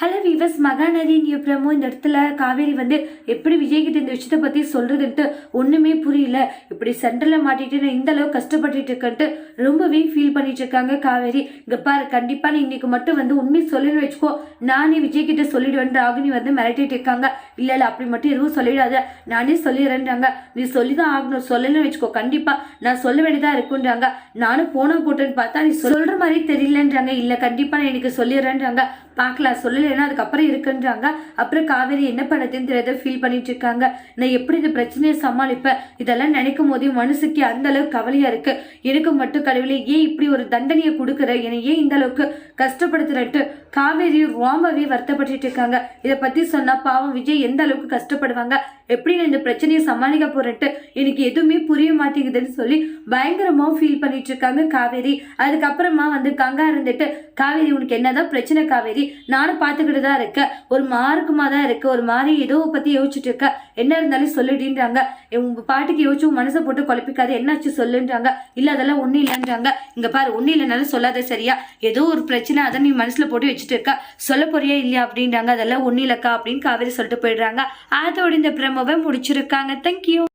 Hello viewers Mahanadi நியூப்ரமோ இந்த இடத்துல காவேரி வந்து எப்படி விஜய்கிட்ட இந்த விஷயத்தை பற்றி சொல்கிறதுன்ட்டு ஒன்றுமே புரியல. இப்படி சென்டரில் மாட்டிட்டு நான் இந்த அளவுக்கு கஷ்டப்பட்டுட்டு இருக்கேன்ட்டு ரொம்பவே ஃபீல் பண்ணிட்டு இருக்காங்க காவேரி. இங்கே பாரு கண்டிப்பாக நீ இன்றைக்கி மட்டும் வந்து உண்மை சொல்லின்னு வச்சுக்கோ. நானே விஜய்கிட்ட சொல்லிடுவேன். ராகினி வந்து மிரட்டிட்டு இருக்காங்க. இல்லை இல்லை அப்படி மட்டும் எதுவும் சொல்லிடாத. நானே சொல்லிடுறேன்றாங்க. நீ சொல்லி தான் ஆகணும். சொல்லலன்னு வச்சுக்கோ. கண்டிப்பாக நான் சொல்ல வேண்டியதாக இருக்குன்றாங்க. நானும் போன போட்டேன்னு பார்த்தா நீ சொல்கிற மாதிரி தெரியலன்றாங்க. இல்லை கண்டிப்பாக நான் எனக்கு சொல்லிடுறேன்றாங்க. பார்க்கலாம் சொல்லலைன்னா அதுக்கப்புறம் இருக்குன்றாங்க. அப்புறம் காவேரி என்ன பண்ணதுன்னு தெரியாத ஃபீல் பண்ணிட்டு இருக்காங்க நான் எப்படி இந்த பிரச்சனையை சமாளிப்பேன்? இதெல்லாம் நினைக்கும் போதே மனசுக்கு அந்த அளவுக்கு கவலையா இருக்கு. எனக்கு மட்டும் கடவுளே ஏன் இப்படி ஒரு தண்டனையை கொடுக்குற? என்னை ஏன் இந்த அளவுக்கு கஷ்டப்படுத்துறட்டு காவேரி ரொம்பவே வருத்தப்பட்டு இருக்காங்க. இதை பத்தி சொன்னா பாவம் விஜய் எந்த அளவுக்கு கஷ்டப்படுவாங்க? எப்படி நான் இந்த பிரச்சனையை சமாளிக்க போறேன்ட்டு எனக்கு எதுவுமே புரிய மாட்டேங்குதுன்னு சொல்லி பயங்கரமாக ஃபீல் பண்ணிட்டு இருக்காங்க காவேரி. அதுக்கப்புறமா வந்து கங்கா இருந்துட்டு காவேரி உனக்கு என்னதான் பிரச்சனை காவேரி? நானும் பார்த்துக்கிட்டு தான் இருக்கேன். ஒரு மார்க்குமா தான் இருக்கு. ஒரு மாதிரி ஏதோ பத்தி யோசிச்சுட்டு இருக்க. என்ன இருந்தாலும் சொல்லிடுன்றாங்க உங்க பாட்டுக்கு யோசிச்சு உன் மனசை போட்டு குழப்பிக்காது. என்னாச்சு சொல்லுன்றாங்க. இல்ல அதெல்லாம் ஒண்ணும் இல்லைன்றாங்க. இங்க பாரு ஒண்ணும் இல்லைனாலும் சொல்லாத சரியா? ஏதோ ஒரு பிரச்சனை அதை நீ மனசுல போட்டு வச்சுட்டு இருக்க. சொல்ல போறியா இல்லையா அப்படின்றாங்க. அதெல்லாம் ஒன்றும் இல்லக்கா அப்படின்னு காவேரி சொல்லிட்டு போயிடுறாங்க. அதோட இந்த பிரமவை முடிச்சிருக்காங்க. தேங்க்யூ